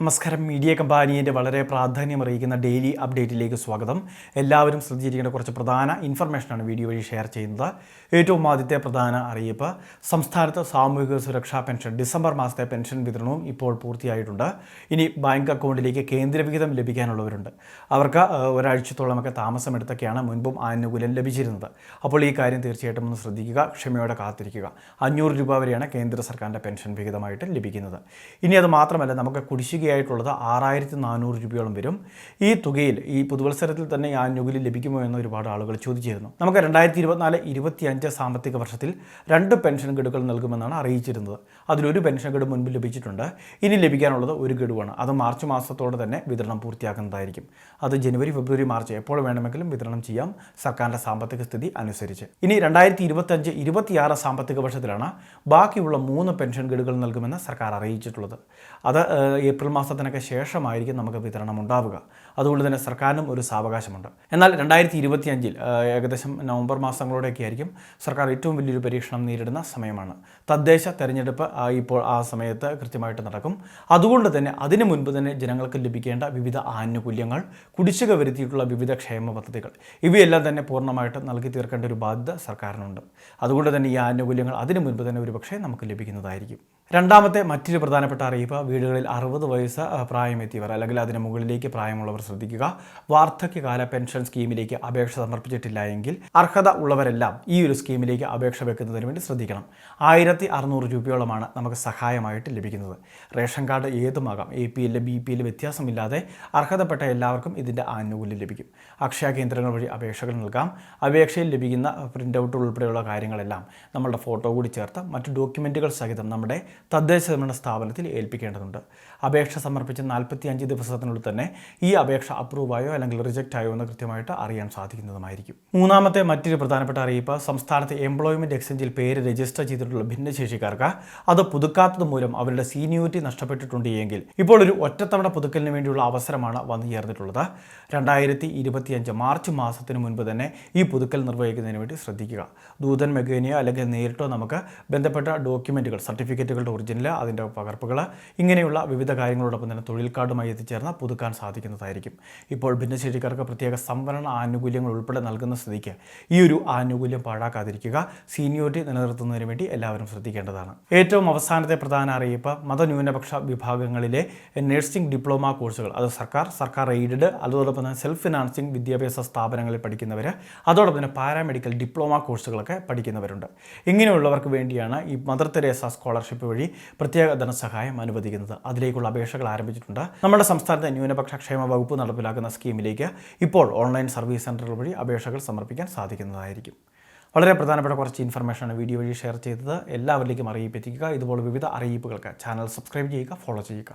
നമസ്കാരം. മീഡിയ കമ്പാനിയുടെ വളരെ പ്രാധാന്യം അറിയിക്കുന്ന ഡെയിലി അപ്ഡേറ്റിലേക്ക് സ്വാഗതം. എല്ലാവരും ശ്രദ്ധിച്ചിരിക്കേണ്ട കുറച്ച് പ്രധാന ഇൻഫർമേഷനാണ് വീഡിയോ വഴി ഷെയർ ചെയ്യുന്നത്. ഏറ്റവും ആദ്യത്തെ പ്രധാന അറിയിപ്പ് സംസ്ഥാനത്ത് സാമൂഹിക സുരക്ഷാ പെൻഷൻ ഡിസംബർ മാസത്തെ പെൻഷൻ വിതരണവും ഇപ്പോൾ പൂർത്തിയായിട്ടുണ്ട്. ഇനി ബാങ്ക് അക്കൗണ്ടിലേക്ക് കേന്ദ്രവിഹിതം ലഭിക്കാനുള്ളവരുണ്ട്. അവർക്ക് ഒരാഴ്ചത്തോളമൊക്കെ താമസമെടുത്തൊക്കെയാണ് മുൻപും ആനുകൂല്യം ലഭിച്ചിരുന്നത്. അപ്പോൾ ഈ കാര്യം തീർച്ചയായിട്ടും ഒന്ന് ശ്രദ്ധിക്കുക ക്ഷമയോടെ കാത്തിരിക്കുക. അഞ്ഞൂറ് രൂപ വരെയാണ് കേന്ദ്ര സർക്കാരിന്റെ പെൻഷൻ വിഹിതമായിട്ട് ലഭിക്കുന്നത്. ഇനി അത് മാത്രമല്ല നമുക്ക് കുടിശ്ശികയായിട്ടുള്ളത് ആറായിരത്തി നാനൂറ് രൂപയോളം വരും. ഈ തുകയിൽ ഈ പുതുവത്സരത്തിൽ തന്നെ ഈ ആനുകൂല്യം ലഭിക്കുമോ എന്ന് ഒരുപാട് ആളുകൾ ചോദിച്ചിരുന്നു. നമുക്ക് രണ്ടായിരത്തി ഇരുപത്തിനാല് ഇരുപത്തിയഞ്ച് സാമ്പത്തിക വർഷത്തിൽ രണ്ട് പെൻഷൻ ഗഡുകൾ നൽകുമെന്നാണ് അറിയിച്ചിരുന്നത്. അതിലൊരു പെൻഷൻ ഗഡു മുൻപ് ലഭിച്ചിട്ടുണ്ട്. ഇനി ലഭിക്കാനുള്ളത് ഒരു ഗഡുവാണ്. അത് മാർച്ച് മാസത്തോടെ തന്നെ വിതരണം പൂർത്തിയാക്കുന്നതായിരിക്കും. അത് ജനുവരി ഫെബ്രുവരി മാർച്ച് എപ്പോൾ വേണമെങ്കിലും വിതരണം ചെയ്യാം. സർക്കാരിന്റെ സാമ്പത്തിക സ്ഥിതി അനുസരിച്ച്. ഇനി രണ്ടായിരത്തി ഇരുപത്തഞ്ച് ഇരുപത്തിയാറ് സാമ്പത്തിക വർഷത്തിലാണ് ബാക്കിയുള്ള മൂന്ന് പെൻഷൻ ഗഡുകൾ നൽകുമെന്ന് സർക്കാർ അറിയിച്ചിട്ടുള്ളത്. അത് ഏപ്രിൽ മാസത്തിനൊക്കെ ശേഷമായിരിക്കും നമുക്ക് വിതരണം ഉണ്ടാവുക. അതുകൊണ്ട് തന്നെ സർക്കാരിനും ഒരു സാവകാശമുണ്ട്. എന്നാൽ രണ്ടായിരത്തി ഇരുപത്തിയഞ്ചിൽ ഏകദേശം നവംബർ മാസങ്ങളോടെയൊക്കെ ആയിരിക്കും സർക്കാർ ഏറ്റവും വലിയൊരു പരീക്ഷണം നേരിടുന്ന സമയമാണ്. തദ്ദേശ തെരഞ്ഞെടുപ്പ് ഇപ്പോൾ ആ സമയത്ത് കൃത്യമായിട്ട് നടക്കും. അതുകൊണ്ട് തന്നെ അതിനു മുൻപ് തന്നെ ജനങ്ങൾക്ക് ലഭിക്കേണ്ട വിവിധ ആനുകൂല്യങ്ങൾ കുടിശ്ശിക വരുത്തിയിട്ടുള്ള വിവിധ ക്ഷേമ പദ്ധതികൾ ഇവയെല്ലാം തന്നെ പൂർണമായിട്ട് നൽകി തീർക്കേണ്ട ഒരു ബാധ്യത സർക്കാരിനുണ്ട്. അതുകൊണ്ട് തന്നെ ഈ ആനുകൂല്യങ്ങൾ അതിനു മുൻപ് തന്നെ ഒരുപക്ഷെ നമുക്ക് ലഭിക്കുന്നതായിരിക്കും. രണ്ടാമത്തെ മറ്റൊരു പ്രധാനപ്പെട്ട അറിയിപ്പ് വീടുകളിൽ അറുപത് വയസ്സ് പ്രായമെത്തിയവർ അല്ലെങ്കിൽ അതിന് മുകളിലേക്ക് പ്രായമുള്ളവർ ശ്രദ്ധിക്കുക. വാർദ്ധക്യകാല പെൻഷൻ സ്കീമിലേക്ക് അപേക്ഷ സമർപ്പിച്ചിട്ടില്ല എങ്കിൽ അർഹത ഉള്ളവരെല്ലാം ഈ ഒരു സ്കീമിലേക്ക് അപേക്ഷ വെക്കുന്നതിന് വേണ്ടി ശ്രദ്ധിക്കണം. ആയിരത്തി അറുന്നൂറ് രൂപയോളമാണ് നമുക്ക് സഹായമായിട്ട് ലഭിക്കുന്നത്. റേഷൻ കാർഡ് ഏതുമാകാം എ പി എല്ലിൽ ബി പി എല്ലിൽ വ്യത്യാസമില്ലാതെ അർഹതപ്പെട്ട എല്ലാവർക്കും ഇതിന്റെ ആനുകൂല്യം ലഭിക്കും. അക്ഷയ കേന്ദ്രങ്ങൾ വഴി അപേക്ഷകൾ നൽകാം. അപേക്ഷയിൽ ലഭിക്കുന്ന പ്രിന്റ് ഉൾപ്പെടെയുള്ള കാര്യങ്ങളെല്ലാം നമ്മളുടെ ഫോട്ടോ കൂടി ചേർത്ത് മറ്റ് ഡോക്യുമെന്റുകൾ സഹിതം നമ്മുടെ തദ്ദേശ ഭരണ സ്ഥാപനത്തിൽ ഏൽപ്പിക്കേണ്ടതുണ്ട്. അപേക്ഷ സമർപ്പിച്ച നാൽപ്പത്തി അഞ്ച് ദിവസത്തിനുള്ളിൽ തന്നെ ഈ അപേക്ഷ അപ്രൂവ് ആയോ അല്ലെങ്കിൽ റിജക്റ്റ് ആയോ എന്ന് കൃത്യമായിട്ട് അറിയാൻ സാധിക്കുന്നതുമായിരിക്കും. മൂന്നാമത്തെ മറ്റൊരു പ്രധാനപ്പെട്ട അറിയിപ്പ് സംസ്ഥാനത്തെ എംപ്ലോയ്മെന്റ് എക്സ്ചേഞ്ചിൽ പേര് രജിസ്റ്റർ ചെയ്തിട്ടുള്ള ഭിന്നശേഷിക്കാർക്ക് അത് പുതുക്കാത്തത് മൂലം അവരുടെ സീനിയോറിറ്റി നഷ്ടപ്പെട്ടിട്ടുണ്ട് എങ്കിൽ ഇപ്പോൾ ഒരു ഒറ്റത്തവണ പുതുക്കലിന് വേണ്ടിയുള്ള അവസരമാണ് വന്നു ചേർന്നിട്ടുള്ളത്. രണ്ടായിരത്തി ഇരുപത്തിയഞ്ച് മാർച്ച് മാസത്തിന് മുൻപ് തന്നെ ഈ പുതുക്കൽ നിർവഹിക്കുന്നതിന് വേണ്ടി ശ്രദ്ധിക്കുക. ദൂതൻ മെഗേനിയോ അല്ലെങ്കിൽ നേരിട്ടോ നമുക്ക് ബന്ധപ്പെട്ട ഡോക്യുമെന്റുകൾ സർട്ടിഫിക്കറ്റുകളുടെ ഒറിജിനൽ അതിന്റെ പകർപ്പുകൾ ഇങ്ങനെയുള്ള വിവിധ കാര്യങ്ങളോടൊപ്പം തന്നെ തൊഴിൽ കാർഡുമായി എത്തിച്ചേർന്ന് പുതുക്കാൻ സാധിക്കുന്നതായിരിക്കും. ഇപ്പോൾ ഭിന്നശേഷിക്കാർക്ക് പ്രത്യേക സംവരണ ആനുകൂല്യങ്ങൾ ഉൾപ്പെടെ നൽകുന്ന സ്ഥിതിക്ക് ഈ ഒരു ആനുകൂല്യം പാഴാക്കാതിരിക്കുക സീനിയോറിറ്റി നിലനിർത്തുന്നതിന് വേണ്ടി എല്ലാവരും ശ്രദ്ധിക്കേണ്ടതാണ്. ഏറ്റവും അവസാനത്തെ പ്രധാന അറിയിപ്പ് മതന്യൂനപക്ഷ വിഭാഗങ്ങളിലെ നഴ്സിംഗ് ഡിപ്ലോമ കോഴ്സുകൾ അത് സർക്കാർ സർക്കാർ എയ്ഡഡ് അതോടൊപ്പം തന്നെ സെൽഫ് ഫിനാൻസിംഗ് വിദ്യാഭ്യാസ സ്ഥാപനങ്ങളിൽ പഠിക്കുന്നവർ അതോടൊപ്പം തന്നെ പാരാമെഡിക്കൽ ഡിപ്ലോമ കോഴ്സുകളൊക്കെ പഠിക്കുന്നവരുണ്ട്. ഇങ്ങനെയുള്ളവർക്ക് വേണ്ടിയാണ് ഈ മദർ തെരേസ സ്കോളർഷിപ്പ് വഴി പ്രത്യേക ധനസഹായം അനുവദിക്കുന്നത്. അതിലേക്കുള്ള അപേക്ഷകൾ ആരംഭിച്ചിട്ടുണ്ട്. നമ്മുടെ സംസ്ഥാനത്തെ ന്യൂനപക്ഷ ക്ഷേമ വകുപ്പ് നടപ്പിലാക്കുന്ന സ്കീമിലേക്ക് ഇപ്പോൾ ഓൺലൈൻ സർവീസ് സെന്ററുകൾ വഴി അപേക്ഷകൾ സമർപ്പിക്കാൻ സാധിക്കുന്നതായിരിക്കും. വളരെ പ്രധാനപ്പെട്ട കുറച്ച് ഇൻഫർമേഷനാണ് വീഡിയോ വഴി ഷെയർ ചെയ്തത്. എല്ലാവരിലേക്കും അറിയിപ്പെത്തിക്കുക ഇതുപോലെ വിവിധ അറിയിപ്പുകൾക്ക് ചാനൽ സബ്സ്ക്രൈബ് ചെയ്യുക ഫോളോ ചെയ്യുക.